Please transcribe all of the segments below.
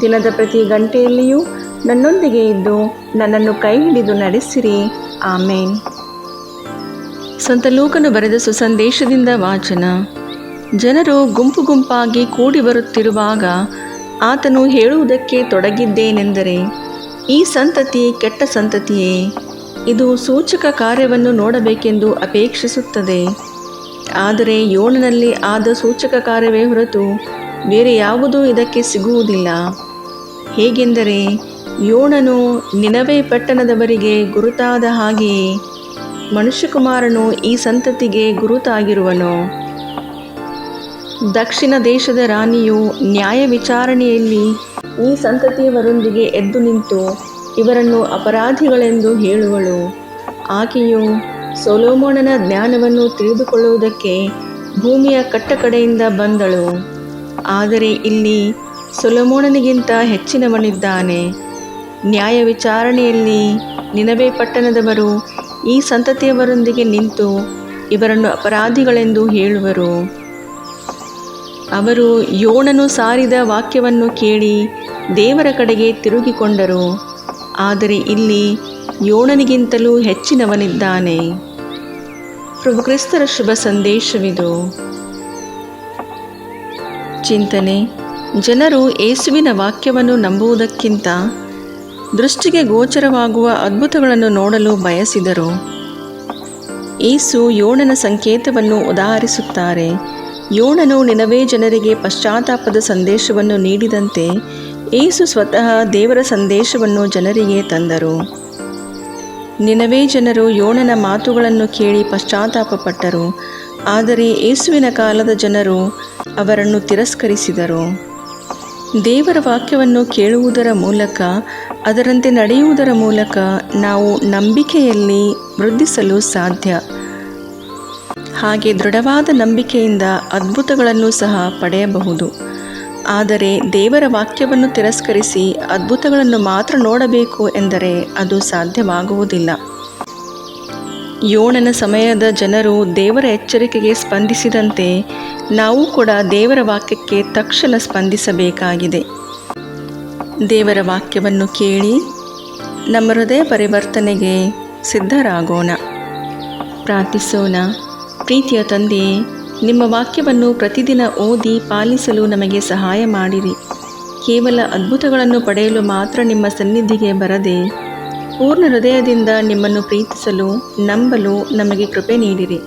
ದಿನದ ಪ್ರತಿ ಗಂಟೆಯಲ್ಲಿಯೂ ನನ್ನೊಂದಿಗೆ ಇದ್ದು ನನ್ನನ್ನು ಕೈ ಹಿಡಿದು ನಡೆಸಿರಿ. ಆಮೇನ್. ಸಂತ ಲೂಕನು ಬರೆದ ಸುಸಂದೇಶದಿಂದ ವಾಚನ. ಜನರು ಗುಂಪು ಗುಂಪಾಗಿ ಕೂಡಿ ಬರುತ್ತಿರುವಾಗ ಆತನು ಹೇಳುವುದಕ್ಕೆ ತೊಡಗಿದ್ದೇನೆಂದರೆ, ಈ ಸಂತತಿ ಕೆಟ್ಟ ಸಂತತಿಯೇ, ಇದು ಸೂಚಕ ಕಾರ್ಯವನ್ನು ನೋಡಬೇಕೆಂದು ಅಪೇಕ್ಷಿಸುತ್ತದೆ. ಆದರೆ ಯೋಣನಲ್ಲಿ ಆದ ಸೂಚಕ ಕಾರ್ಯವೇ ಹೊರತು ಬೇರೆ ಯಾವುದೂ ಇದಕ್ಕೆ ಸಿಗುವುದಿಲ್ಲ. ಹೇಗೆಂದರೆ ಯೋಣನು ನಿನವೇ ಪಟ್ಟಣದವರಿಗೆ ಗುರುತಾದ ಹಾಗೆಯೇ ಮನುಷ್ಯಕುಮಾರನು ಈ ಸಂತತಿಗೆ ಗುರುತಾಗಿರುವನು. ದಕ್ಷಿಣ ದೇಶದ ರಾಣಿಯು ನ್ಯಾಯ ವಿಚಾರಣೆಯಲ್ಲಿ ಈ ಸಂತತಿಯವರೊಂದಿಗೆ ಎದ್ದು ನಿಂತು ಇವರನ್ನು ಅಪರಾಧಿಗಳೆಂದು ಹೇಳುವಳು. ಆಕೆಯು ಸೊಲೋಮೋಣನ ಜ್ಞಾನವನ್ನು ತಿಳಿದುಕೊಳ್ಳುವುದಕ್ಕೆ ಭೂಮಿಯ ಕಟ್ಟಕಡೆಯಿಂದ ಬಂದಳು. ಆದರೆ ಇಲ್ಲಿ ಸೊಲಮೋಣನಿಗಿಂತ ಹೆಚ್ಚಿನವನಿದ್ದಾನೆ. ನ್ಯಾಯ ವಿಚಾರಣೆಯಲ್ಲಿ ನಿನವೇ ಪಟ್ಟಣದವರು ಈ ಸಂತತಿಯವರೊಂದಿಗೆ ನಿಂತು ಇವರನ್ನು ಅಪರಾಧಿಗಳೆಂದು ಹೇಳುವರು. ಅವರು ಯೋಣನು ಸಾರಿದ ವಾಕ್ಯವನ್ನು ಕೇಳಿ ದೇವರ ಕಡೆಗೆ ತಿರುಗಿಕೊಂಡರು. ಆದರೆ ಇಲ್ಲಿ ಯೋಣನಿಗಿಂತಲೂ ಹೆಚ್ಚಿನವನಿದ್ದಾನೆ. ಪ್ರಭು ಕ್ರಿಸ್ತರ ಶುಭ ಸಂದೇಶವಿದು. ಚಿಂತನೆ. ಜನರು ಏಸುವಿನ ವಾಕ್ಯವನ್ನು ನಂಬುವುದಕ್ಕಿಂತ ದೃಷ್ಟಿಗೆ ಗೋಚರವಾಗುವ ಅದ್ಭುತಗಳನ್ನು ನೋಡಲು ಬಯಸಿದರು. ಏಸು ಯೋಣನ ಸಂಕೇತವನ್ನು ಉದಾಹರಿಸುತ್ತಾರೆ. ಯೋಣನು ನಿನವೇ ಜನರಿಗೆ ಪಶ್ಚಾತ್ತಾಪದ ಸಂದೇಶವನ್ನು ನೀಡಿದಂತೆ ಏಸು ಸ್ವತಃ ದೇವರ ಸಂದೇಶವನ್ನು ಜನರಿಗೆ ತಂದರು. ನಿನವೇ ಜನರು ಯೋಣನ ಮಾತುಗಳನ್ನು ಕೇಳಿ ಪಶ್ಚಾತ್ತಾಪಪಟ್ಟರು. ಆದರೆ ಯೇಸುವಿನ ಕಾಲದ ಜನರು ಅವರನ್ನು ತಿರಸ್ಕರಿಸಿದರು. ದೇವರ ವಾಕ್ಯವನ್ನು ಕೇಳುವುದರ ಮೂಲಕ, ಅದರಂತೆ ನಡೆಯುವುದರ ಮೂಲಕ ನಾವು ನಂಬಿಕೆಯಲ್ಲಿ ವೃದ್ಧಿಸಲು ಸಾಧ್ಯ. ಹಾಗೆ ದೃಢವಾದ ನಂಬಿಕೆಯಿಂದ ಅದ್ಭುತಗಳನ್ನು ಸಹ ಪಡೆಯಬಹುದು. ಆದರೆ ದೇವರ ವಾಕ್ಯವನ್ನು ತಿರಸ್ಕರಿಸಿ ಅದ್ಭುತಗಳನ್ನು ಮಾತ್ರ ನೋಡಬೇಕು ಎಂದರೆ ಅದು ಸಾಧ್ಯವಾಗುವುದಿಲ್ಲ. ಯೋಣನ ಸಮಯದ ಜನರು ದೇವರ ಎಚ್ಚರಿಕೆಗೆ ಸ್ಪಂದಿಸಿದಂತೆ ನಾವು ಕೂಡ ದೇವರ ವಾಕ್ಯಕ್ಕೆ ತಕ್ಷಣ ಸ್ಪಂದಿಸಬೇಕಾಗಿದೆ. ದೇವರ ವಾಕ್ಯವನ್ನು ಕೇಳಿ ನಮ್ಮ ಹೃದಯ ಪರಿವರ್ತನೆಗೆ ಸಿದ್ಧರಾಗೋಣ. ಪ್ರಾರ್ಥಿಸೋಣ. ಪ್ರೀತಿಯ ತಂದೆಯೇ, ನಿಮ್ಮ ವಾಕ್ಯವನ್ನು ಪ್ರತಿದಿನ ಓದಿ ಪಾಲಿಸಲು ನಮಗೆ ಸಹಾಯ ಮಾಡಿರಿ. ಕೇವಲ ಅದ್ಭುತಗಳನ್ನು ಪಡೆಯಲು ಮಾತ್ರ ನಿಮ್ಮ ಸನ್ನಿಧಿಗೆ ಬರದೆ ಪೂರ್ಣ ಹೃದಯದಿಂದ ನಿಮ್ಮನ್ನು ಪ್ರೀತಿಸಲು, ನಂಬಲು ನಮಗೆ ಕೃಪೆ ನೀಡಿರಿ.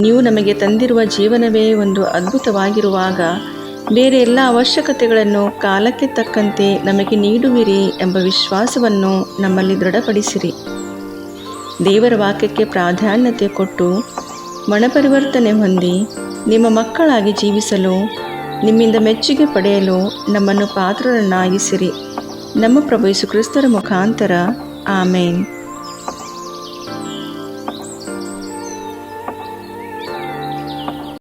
ನೀವು ನಮಗೆ ತಂದಿರುವ ಜೀವನವೇ ಒಂದು ಅದ್ಭುತವಾಗಿರುವಾಗ, ಬೇರೆ ಎಲ್ಲ ಅವಶ್ಯಕತೆಗಳನ್ನು ಕಾಲಕ್ಕೆ ತಕ್ಕಂತೆ ನಮಗೆ ನೀಡುವಿರಿ ಎಂಬ ವಿಶ್ವಾಸವನ್ನು ನಮ್ಮಲ್ಲಿ ದೃಢಪಡಿಸಿರಿ. ದೇವರ ವಾಕ್ಯಕ್ಕೆ ಪ್ರಾಧಾನ್ಯತೆ ಕೊಟ್ಟು, ಮನಪರಿವರ್ತನೆ ಹೊಂದಿ, ನಿಮ್ಮ ಮಕ್ಕಳಾಗಿ ಜೀವಿಸಲು, ನಿಮ್ಮಿಂದ ಮೆಚ್ಚುಗೆ ಪಡೆಯಲು ನಮ್ಮನ್ನು ಪಾತ್ರರನ್ನಾಗಿಸಿರಿ. ನಮ್ಮ ಪ್ರಭು ಯೇಸು ಕ್ರಿಸ್ತರ ಮುಖಾಂತರ ಆಮೇನ್